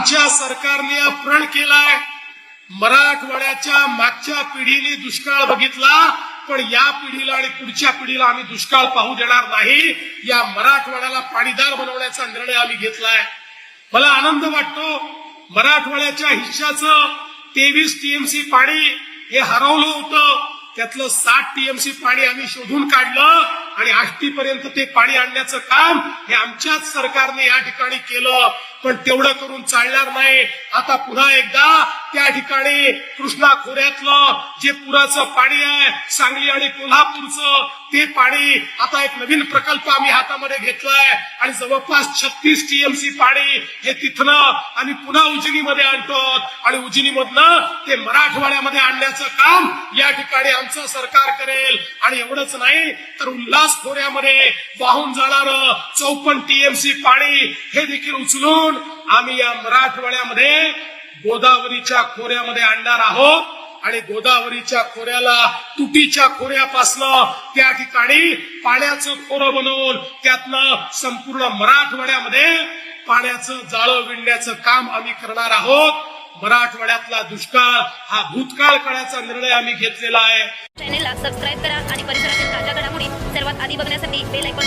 आमच्या सरकारने हा प्रण केलाय मराठवाड्याच्या मागच्या पिढीने दुष्काळ बघितला पण या पिढीला आणि पुढच्या पिढीला आम्ही दुष्काळ पाहू देणार नाही. या मराठवाड्याला पाणीदार बनवण्याचा निर्णय आम्ही घेतलाय. मला आनंद वाटतो मराठवाड्याच्या हिश्श्याचं तेवीस टीएमसी पाणी हे हरवलं होतं. त्यातलं साठ टीएमसी पाणी आम्ही शोधून काढलं आणि आष्टीपर्यंत ते पाणी आणण्याचं काम हे आमच्याच सरकारने या ठिकाणी केलं. पण तेवढं करून चालणार नाही. आता पुन्हा एकदा त्या ठिकाणी कृष्णा खोऱ्यातलं जे पुराचं पाणी आहे सांगली आणि कोल्हापूरचं ते पाणी आता एक नवीन प्रकल्प आम्ही हातामध्ये घेतलाय. आणि जवळपास छत्तीस टीएमसी पाणी हे तिथनं आणि पुन्हा उजनीमध्ये आणतो आणि उजनीमधनं ते मराठवाड्यामध्ये आणण्याचं काम या ठिकाणी आमचं सरकार करेल. आणि एवढंच नाही तर उल्हास खोऱ्यामध्ये वाहून जाणारं चौपन्न टीएमसी पाणी हे देखील उचलून आम्ही या मराठवाड्यामध्ये गोदावरीच्या खोऱ्यामध्ये आणणार आहोत. आणि गोदावरीच्या खोऱ्याला तुटीच्या खोऱ्यापासनं त्या ठिकाणी पाण्याचं खोरं बनवून त्यातनं संपूर्ण मराठवाड्यामध्ये पाण्याचं जाळं विणण्याचं काम आम्ही करणार आहोत. मराठवाड्यातला दुष्काळ हा भूतकाळ काळाचा निर्णय आम्ही घेतलेला आहे. चॅनेलला सबस्क्राईब करा आणि परिसरातील ताज्या घडामोडी सर्वात आधी बघण्यासाठी बेल ऐकून